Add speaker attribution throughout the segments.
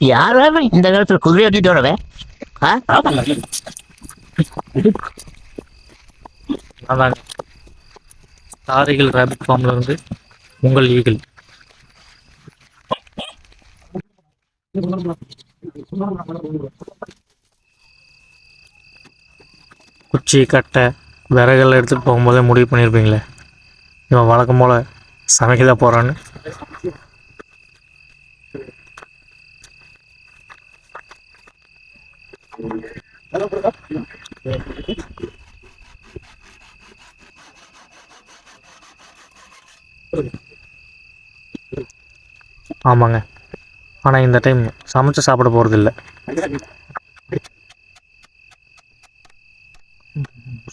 Speaker 1: யாராவது இந்த காலத்துல குதிரை ஓட்டிட்டு வரவே? ஆ?
Speaker 2: அதாங்க ரேபிட் ஃபார்ம்ல இருந்து உங்கள் ஈகிள் குச்சி கட்டை விறகெல்லாம் எடுத்துகிட்டு போகும்போதே முடிவு பண்ணியிருப்பீங்களே இவன் வழக்கம் போல் சமைக்க தான் போகிறான்னு ஆமாங்க. ஆனால் இந்த டைம் சமைச்சு சாப்பிட போகிறதில்ல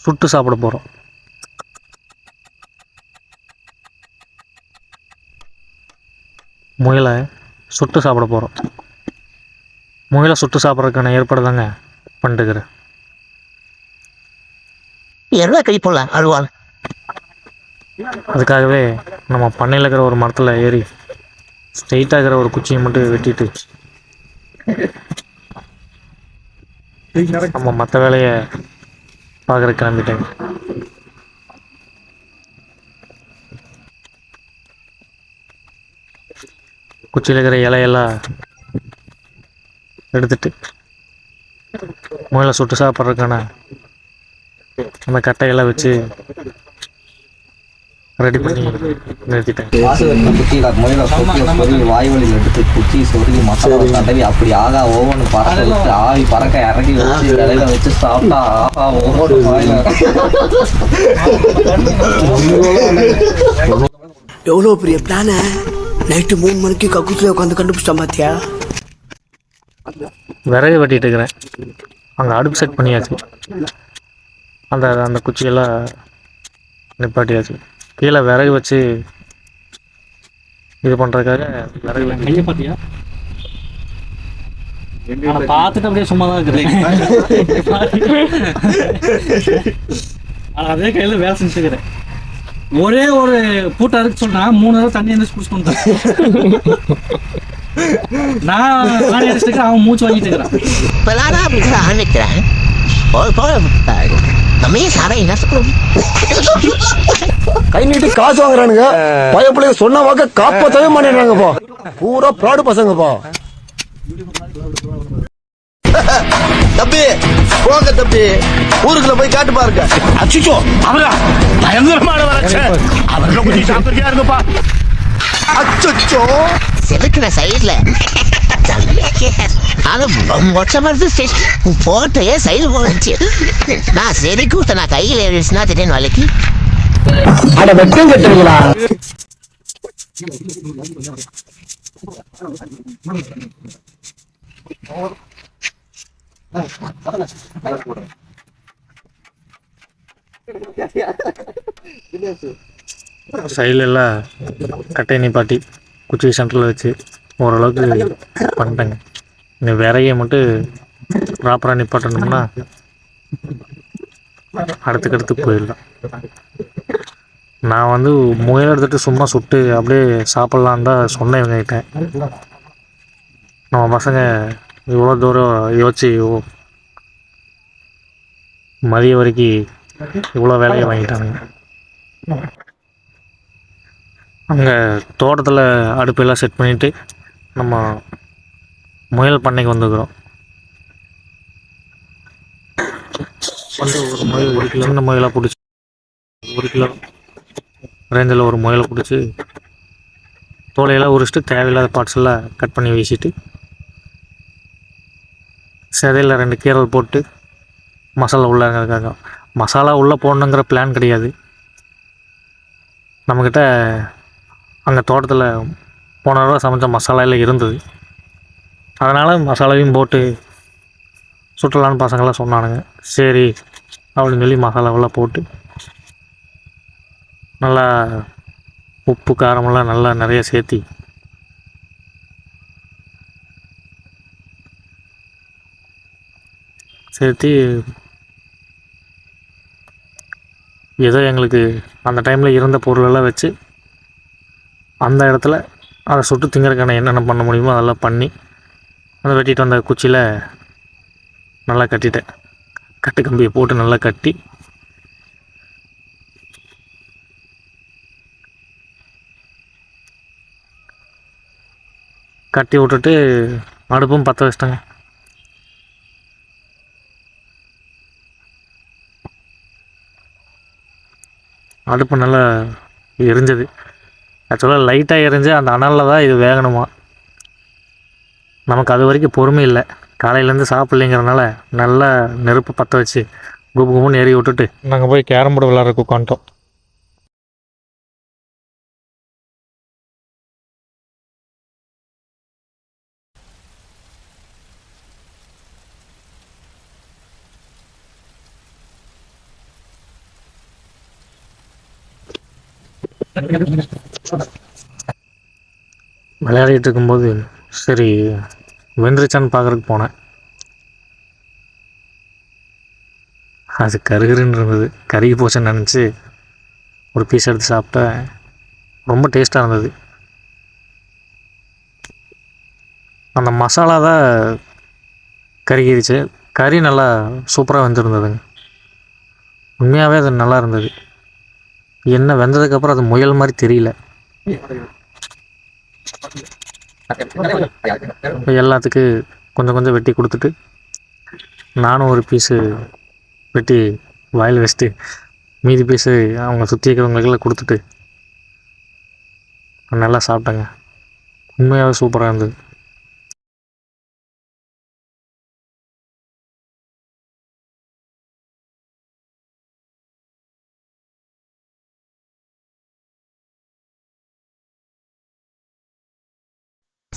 Speaker 2: சுட்டு சாப்பிட போகிறோம் முயலை சுட்டு சாப்பிட போகிறோம் முயலை சுட்டு சாப்பிட்றதுக்கான ஏற்பாடு தாங்க பண்ணிட்டுக்கிறேன்
Speaker 1: எல்லாம் கை போடலாம் அழுவாள்
Speaker 2: அதுக்காகவே நம்ம பண்ணையில் இருக்கிற ஒரு மரத்தில் ஏறி ஸ்ட்ரெயிட்டாக இருக்கிற ஒரு குச்சியை மட்டும் வெட்டிட்டு நம்ம மற்ற வேலையை பார்க்குற கிளம்பிட்டேங்க. குச்சியில் இருக்கிற இலையெல்லாம் எடுத்துட்டு முயலை சுட்டு சாப்பிட்றதுக்கான அந்த கட்டையெல்லாம் வச்சு ரெடி பண்ணி நிறுத்திட்டேன்.
Speaker 3: வாய் வழியில் எடுத்து குச்சி சொருகி மசாலா தடவி அப்படி ஆகா ஒவ்வொன்று பறக்க விட்டு ஆவி பறக்க இறக்கி வச்சு சாப்பிட்டா ஆகா வாயில
Speaker 4: எவ்வளோ பெரிய பிளான நைட்டு மூணு மணிக்கு கக்கூத்துல உட்காந்து கண்டுபிடிச்சிட்டான் பாத்தியா?
Speaker 2: விறகு வெட்டிட்டு இருக்கிறேன். அங்கே அடுப்பு செட் பண்ணியாச்சு. அந்த அந்த குச்சியெல்லாம் நிப்பாட்டியாச்சு. கீழே விறகு வச்சு இது பண்ணுறதுக்காக விறகு
Speaker 5: கையை பார்த்தியா பார்த்துட்டு அப்படியே சும்மா தான் இருக்கிறேன். ஆனா அதே கையில வேலை செஞ்சுக்கிறேன். ஒரே ஒரு பூட்டை அறுக்க சொன்னா மூணு தடவை தண்ணி எந்திரிச்சு குடிச்சு கொண்டு நான் ஆணி அடிச்சுட்டு இருக்கிறேன், அவன் மூச்சு வாங்கிட்டு இருக்கிறான்.
Speaker 1: இப்பதானா அப்படி ஆரம்பிக்கிறேன் போய் போய் நம்ம ஏன் சாரை என்ன சொல்லுவோம்
Speaker 6: கை நீட்டி காசு வாங்குறானுங்க. பயப்பிள்ளைங்க சொன்ன வாக்க காப்பாத்தவே மாட்டேங்கிறாங்கப்பா பூரா ப்ராடு பசங்கப்பா
Speaker 7: தம்பி போங்க தம்பி. ஊருக்குள்ள போய் காட்டு பாருங்க.
Speaker 6: அச்சிச்சோ அவரா? பயங்கரமான வளர்ச்சி. அவர்ல கொஞ்சம் சாப்பிட்டுருக்கியா இருங்கப்பா.
Speaker 7: அச்சோ
Speaker 1: செதுக்குன சைடுல. அது மொச்ச மருந்து போட்டையே சைடு போச்சு நான் செதுக்கு விட்ட நான் கையில் ஏறிச்சுன்னா திடீர்னு வலிக்கு.
Speaker 6: அட கட்டுறீங்களா?
Speaker 2: எல்லாம் கட்டையை நிப்பாட்டி குச்சி சென்டரில் வச்சு ஓரளவுக்கு பண்ணிட்டேங்க. இந்த விரையை மட்டும் ப்ராப்பராக நிப்பாட்டணும்னா அடுத்துக்கடுத்து போயிடலாம். நான் வந்து முயல் எடுத்துட்டு சும்மா சுட்டு அப்படியே சாப்பிட்லான் தான் சொன்னேன் இவங்ககிட்ட. நம்ம பசங்க இவ்வளோ தூரம் யோசிச்சு இவ்வளோ- மதிய வரைக்கும் இவ்வளோ வேலையை வாங்கிட்டானுங்க அங்கே தோட்டத்தில் அடுப்பெல்லாம் செட் பண்ணிவிட்டு நம்ம முயல் பண்ணைக்கு வந்துக்கிறோம். வந்து ஒரு முயல் ஒரு கிலோ சின்ன முயலாக பிடிச்சி ஒரு கிலோ ரேஞ்சில் ஒரு முயலை பிடிச்சி தோலையெல்லாம் உரிச்சிட்டு தேவையில்லாத பார்ட்ஸ் எல்லாம் கட் பண்ணி வீசிட்டு செதையில் ரெண்டு கீரல் போட்டு மசாலா உள்ளங்கிறதுக்காக மசாலா உள்ளே போடணுங்கிற பிளான் கிடையாது. நம்மக்கிட்ட அங்கே தோட்டத்தில் போன தடவை சமைச்ச மசாலாவில் இருந்தது. அதனால் மசாலாவையும் போட்டு சுற்றுலான்னு பசங்களாம் சொன்னானுங்க. சரி அப்படின்னு சொல்லி மசாலாவெல்லாம் போட்டு நல்லா உப்பு காரமெல்லாம் நல்லா நிறைய சேர்த்தி சேர்த்து ஏதோ எங்களுக்கு அந்த டைமில் இருந்த பொருளெல்லாம் வச்சு அந்த இடத்துல அதை சுட்டு திங்கிறதுக்கான என்னென்ன பண்ண முடியுமோ அதெல்லாம் பண்ணி அந்த வெட்டிட்டு வந்த குச்சியில் நல்லா கட்டிட்டேன். கட்டு கம்பியை போட்டு நல்லா கட்டி கட்டி விட்டுட்டு அடுப்பும் பற்ற வச்சிட்டேங்க. அடுப்பு நல்லா எரிஞ்சது. ஆக்சுவலாக லைட்டாக எரிஞ்சு அந்த அனலில் தான் இது வேகணுமா? நமக்கு அது வரைக்கும் பொறுமை இல்லை. காலையிலேருந்து சாப்பிட்லிங்கிறனால நல்லா நெருப்பு பற்ற வச்சு குபு குபுன்னு ஏறி விட்டுட்டு. நாங்கள் போய் கேரம் போர்டு விளாட்றக்கு உட்காந்துட்டோம். விளையாடிட்டு இருக்கும்போது சரி வெந்துருச்சான்னு பார்க்குறதுக்கு போனேன். அது கருகருன்னு இருந்தது. கருகி போச்சுன்னு நினச்சி ஒரு பீஸ் எடுத்து சாப்பிட்டேன் ரொம்ப டேஸ்ட்டாக இருந்தது. அந்த மசாலா தான் கருகிருச்சு. கறி நல்லா சூப்பராக வெந்திருந்ததுங்க. உண்மையாகவே அது நல்லா இருந்தது. என்ன வெந்ததுக்கப்புறம் அது முயல் மாதிரி தெரியல. இப்போ எல்லாத்துக்கு கொஞ்சம் கொஞ்சம் வெட்டி கொடுத்துட்டு நானும் ஒரு பீஸு வெட்டி வாயில் வச்சுட்டு மீதி பீஸு அவங்க சுற்றி இருக்கிறவங்களுக்கெல்லாம் கொடுத்துட்டு நல்லா சாப்பிட்டேங்க. உண்மையாகவே சூப்பராக இருந்தது.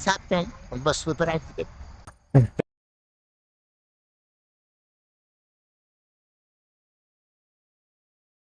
Speaker 1: சாப்பிட்டேன் ரொம்ப சூப்பராக இருக்குது